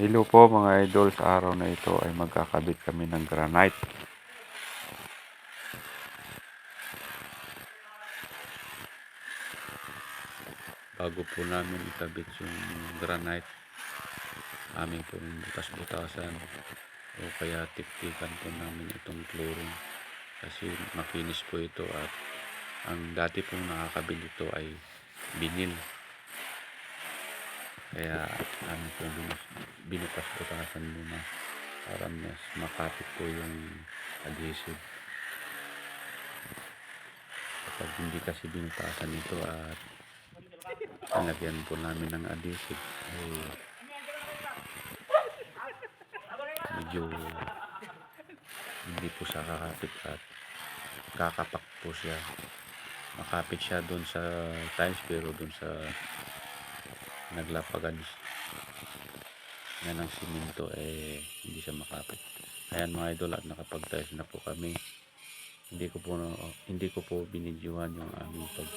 Hello po mga idol, sa araw na ito ay magkakabit kami ng granite. Bago po namin ikabit yung granite, aming pong butas-butasan o kaya tiktikan po namin itong flooring. Kasi makinis po ito at ang dati pong nakakabit ito ay binil kaya ano po binutas-butasan muna para mas makapit po yung adhesive. Kapag hindi kasi binutasan ito at nalagyan po namin ng adhesive ay medyo hindi po siya kakapit at kakapak po siya. Makapit siya doon sa tiles pero doon sa naglapagan yan ang simento eh hindi siya makapit. Ayan mga idol at nakapag tiles na po kami. Hindi ko po hindi ko po binidyohan yung aming pag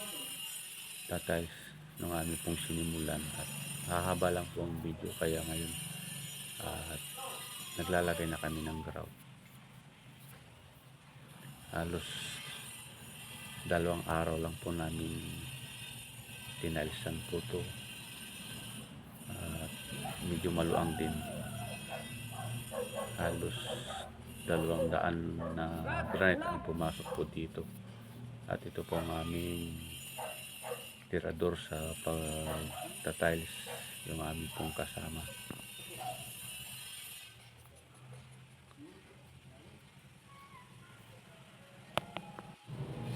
tatiles ng aming pong sinimulan. At hahaba lang po ang video kaya ngayon at naglalagay na kami ng grout. Halos dalawang araw lang po namin tinalisan po to medyo maluang din. Halos dalawang daan na granite ang pumasok po dito. At ito po ang aming tirador sa pagtatiles yung aming pong kasama.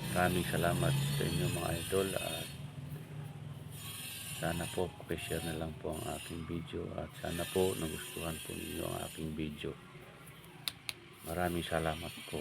Maraming salamat sa inyo mga idol sana po share na lang po ang aking video at sana po nagustuhan po ninyo ang aking video. Maraming salamat po